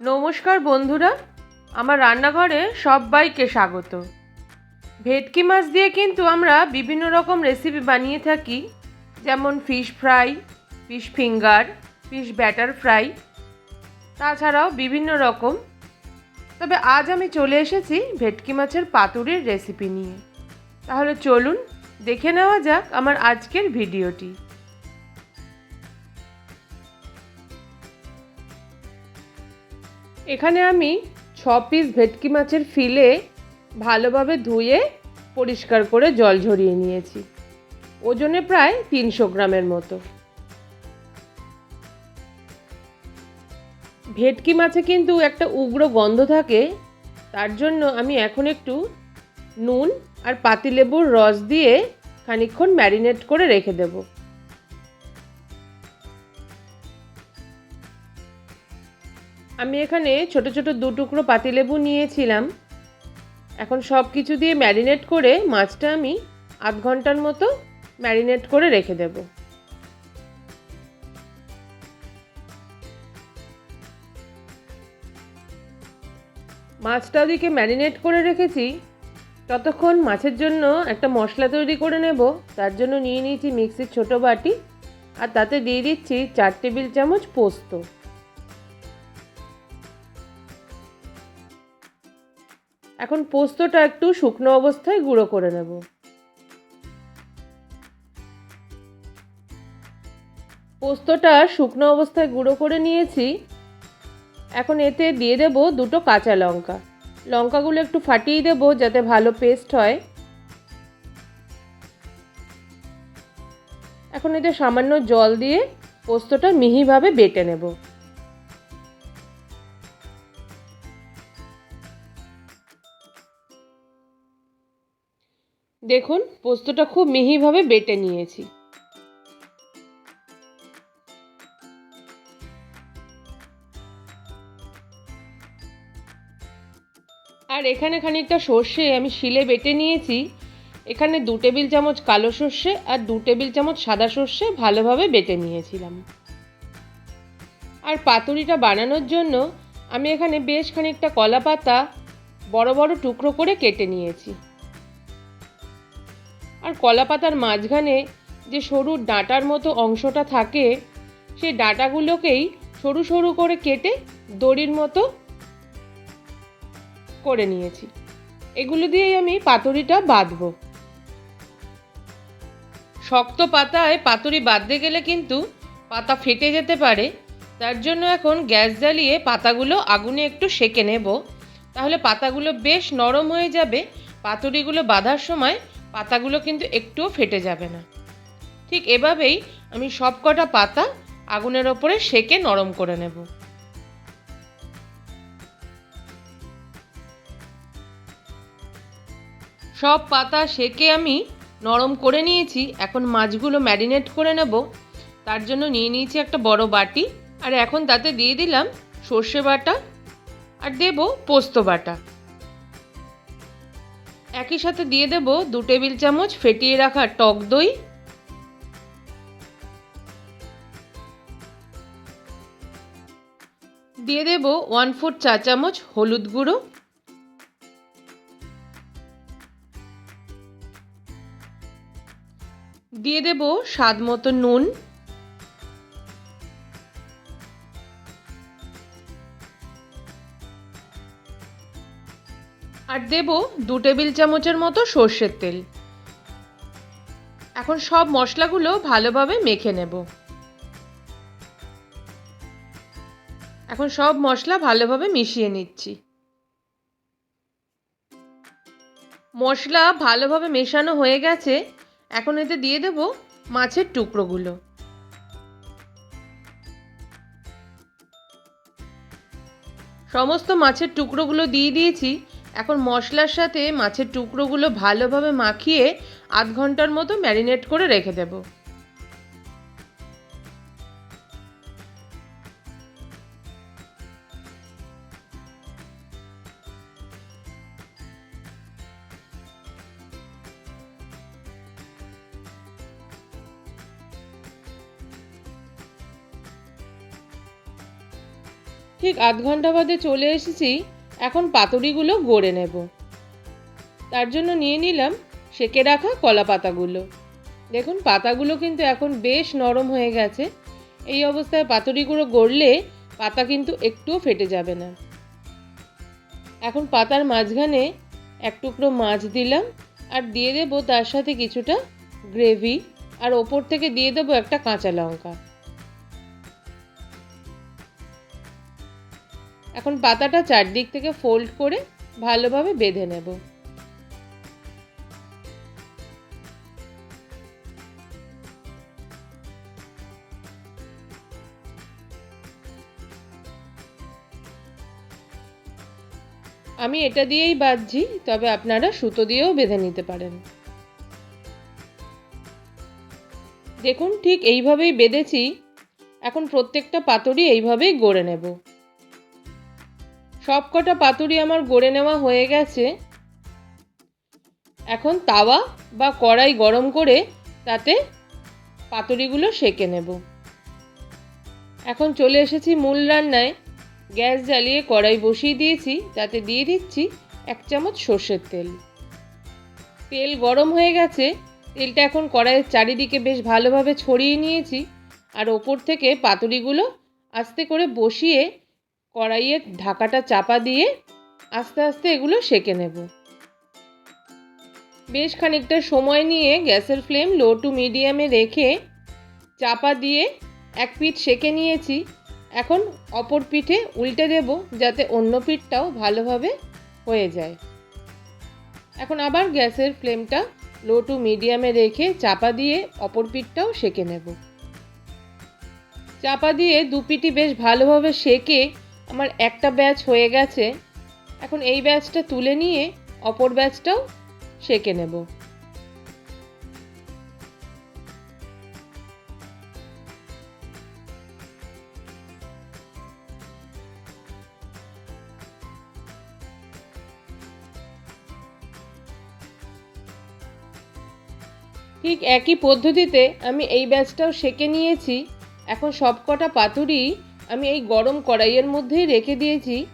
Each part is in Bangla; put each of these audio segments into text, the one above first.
নমস্কার বন্ধুরা, আমার রান্নাঘরে সবাইকে স্বাগত। ভেটকি মাছ দিয়ে কিন্তু আমরা বিভিন্ন রকম রেসিপি বানিয়ে থাকি, যেমন fish fry fish finger fish batter fry তাছাড়াও বিভিন্ন রকম। তবে আজ আমি চলে এসেছি ভেটকি মাছের পাতুরির রেসিপি নিয়ে। তাহলে চলুন দেখে নেওয়া যাক আমার আজকের ভিডিওটি এখানে আমি ছ পিস ভেটকি মাছের ফিলে ভালোভাবে ধুয়ে পরিষ্কার করে জল ঝরিয়ে নিয়েছি। ওজনে প্রায় তিনশো গ্রামের মতো। ভেটকি মাছে কিন্তু একটা উগ্র গন্ধ থাকে, তার জন্য আমি এখন একটু নুন আর পাতিলেবুর রস দিয়ে খানিকক্ষণ ম্যারিনেট করে রেখে দেবো। আমি এখানে ছোট ছোট দু টুকরো পাতিলেবু নিয়েছিলাম। এখন সব কিছু দিয়ে ম্যারিনেট করে মাছটা আমি আধ ঘণ্টার মতো ম্যারিনেট করে রেখে দেব। মাছটা ওদিকে ম্যারিনেট করে রেখেছি। ততক্ষণ মাছের জন্য একটা মশলা তৈরি করে নেব। তার জন্য নিয়ে নিয়েছি মিক্সির ছোট বাটি। আর তাতে দিয়ে দিচ্ছি চার টেবিল চামচ পোস্ত। এখন পোস্তটা একটু শুকনো অবস্থায় গুঁড়ো করে নেব। পোস্তটা শুকনো অবস্থায় গুঁড়ো করে নিয়েছি। এখন এতে দিয়ে দেব দুটো কাঁচা লঙ্কা। লঙ্কাগুলো একটু ফাটিয়ে দেব যাতে ভালো পেস্ট হয়। এখন এতে সামান্য জল দিয়ে পোস্তটা মিহিভাবে বেটে নেব। দেখুন, পোস্তটা খুব মিহিভাবে বেটে নিয়েছি। আর এখানে খানিকটা সর্ষে আমি শিলে বেটে নিয়েছি। এখানে দু টেবিল চামচ কালো সর্ষে আর দু টেবিল চামচ সাদা সর্ষে ভালোভাবে বেটে নিয়েছিলাম। আর পাতুরিটা বানানোর জন্য আমি এখানে বেশ খানিকটা কলা পাতা বড় বড় টুকরো করে কেটে নিয়েছি। আর কলা পাতার মাঝখানে যে সরু ডাঁটার মতো অংশটা থাকে সেই ডাঁটাগুলোকেই সরু সরু করে কেটে দড়ির মতো করে নিয়েছি। এগুলো দিয়েই আমি পাতুরিটা বাঁধব। শক্ত পাতায় পাতুরি বাঁধতে গেলে কিন্তু পাতা ফেটে যেতে পারে। তার জন্য এখন গ্যাস জ্বালিয়ে পাতাগুলো আগুনে একটু সেকে নেব। তাহলে পাতাগুলো বেশ নরম হয়ে যাবে। পাতুরিগুলো বাঁধার সময় পাতাগুলো কিন্তু একটুও ফেটে যাবে না। ঠিক এভাবেই আমি সব কটা পাতা আগুনের ওপরে সেকে নরম করে নেব। সব পাতা সেকে আমি নরম করে নিয়েছি। এখন মাছগুলো ম্যারিনেট করে নেব। তার জন্য নিয়ে নিয়েছি একটা বড় বাটি। আর এখন তাতে দিয়ে দিলাম সর্ষে বাটা আর দেব পোস্ত বাটা। একই সাথে দিয়ে দেব দু টেবিল চামচ ফেটিয়ে রাখা টক দই। দিয়ে দেব ওয়ান ফোর চা চামচ হলুদ গুঁড়ো। দিয়ে দেব স্বাদ মতো নুন। আর দেব দু টেবিল চামচের মতো সর্ষের তেল। এখন সব মশলাগুলো ভালোভাবে মেখে নেব। এখন সব মশলা ভালোভাবে মিশিয়ে নিচ্ছি। মশলা ভালোভাবে মেশানো হয়ে গেছে। এখন এতে দিয়ে দেব মাছের টুকরোগুলো। সমস্ত মাছের টুকরোগুলো দিয়ে দিয়েছি। এখন মশলার সাথে মাছের টুকরোগুলো ভালোভাবে মাখিয়ে আধ ঘণ্টার মতো ম্যারিনেট করে রেখে দেব। ঠিক আধ ঘণ্টা বাদে চলে এসেছি। এখন পাতুরিগুলো গড়ে নেব। তার জন্য নিয়ে নিলাম সেকে রাখা কলা পাতাগুলো। দেখুন, পাতাগুলো কিন্তু এখন বেশ নরম হয়ে গেছে। এই অবস্থায় পাতুরিগুলো গড়লে পাতা কিন্তু একটুও ফেটে যাবে না। এখন পাতার মাঝখানে এক টুকরো মাছ দিলাম আর দিয়ে দেবো তার সাথে কিছুটা গ্রেভি। আর ওপর থেকে দিয়ে দেবো একটা কাঁচা লঙ্কা। এখন পাতাটা চারদিক থেকে ফোল্ড করে ভালোভাবে বেঁধে নেব। আমি এটা দিয়েই বাঁধছি, তবে আপনারা সুতো দিয়েও বেঁধে নিতে পারেন। দেখুন, ঠিক এইভাবেই বেঁধেছি। এখন প্রত্যেকটা পাতুরি এইভাবেই গড়ে নেব। সব কটা পাতুরি আমার গড়ে নেওয়া হয়ে গেছে। এখন তাওয়া বা কড়াই গরম করে তাতে পাতুরিগুলো সেকে নেব। এখন চলে এসেছি মূল রান্নায়। গ্যাস জ্বালিয়ে কড়াই বসিয়ে দিয়েছি, তাতে দিয়ে দিচ্ছি এক চামচ সর্ষের তেল। তেল গরম হয়ে গেছে, তেলটা এখন কড়াইয়ের চারিদিকে বেশ ভালোভাবে ছড়িয়ে নিয়েছি। আর ওপর থেকে পাতুরিগুলো আস্তে করে বসিয়ে কড়াইয়ের ঢাকাটা চাপা দিয়ে আস্তে আস্তে এগুলো সেকে নেব। বেশ খানিকটা সময় নিয়ে গ্যাসের ফ্লেম লো টু মিডিয়ামে রেখে চাপা দিয়ে এক পিঠ সেকে নিয়েছি। এখন অপর পিঠে উল্টে দেব যাতে অন্য পিঠটাও ভালোভাবে হয়ে যায়। এখন আবার গ্যাসের ফ্লেমটা লো টু মিডিয়ামে রেখে চাপা দিয়ে অপর পিঠটাও সেকে নেব। চাপা দিয়ে দু পিঠই বেশ ভালোভাবে সেকে আমার একটা ব্যাচ হয়ে গেছে, এখন এই ব্যাচটা তুলে নিয়ে অপর ব্যাচটাও সেঁকে নেব। ঠিক একই পদ্ধতিতে আমি এই ব্যাচটাও সেঁকে নিয়েছি, এখন সবকটা পাতুরি আমি এই গরম কড়াইয়ের মধ্যেই রেখে দিয়েছি।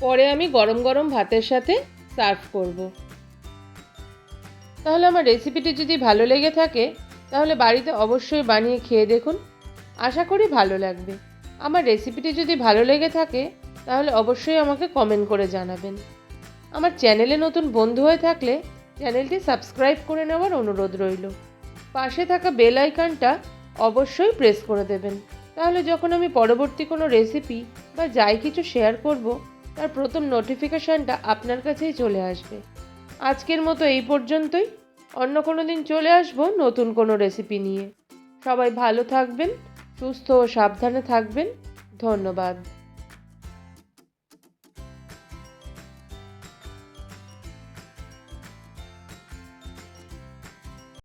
পরে আমি গরম গরম ভাতের সাথে সার্ভ করব। তাহলে আমার রেসিপিটি যদি ভালো লেগে থাকে, তাহলে বাড়িতে অবশ্যই বানিয়ে খেয়ে দেখুন। আশা করি ভালো লাগবে। আমার রেসিপিটি যদি ভালো লেগে থাকে, তাহলে অবশ্যই আমাকে কমেন্ট করে জানাবেন। আমার চ্যানেলে নতুন বন্ধু হয়ে থাকলে চ্যানেলটি সাবস্ক্রাইব করে নেওয়ার অনুরোধ রইল। পাশে থাকা বেল আইকনটা অবশ্যই প্রেস করে দেবেন। তাহলে যখন আমি পরবর্তী কোনো রেসিপি বা যাই কিছু শেয়ার করব, তার প্রথম নোটিফিকেশানটা আপনার কাছেই চলে আসবে। আজকের মতো এই পর্যন্তই। অন্য কোনো দিন চলে আসব নতুন কোনো রেসিপি নিয়ে। সবাই ভালো থাকবেন, সুস্থ ও সাবধানে থাকবেন। ধন্যবাদ।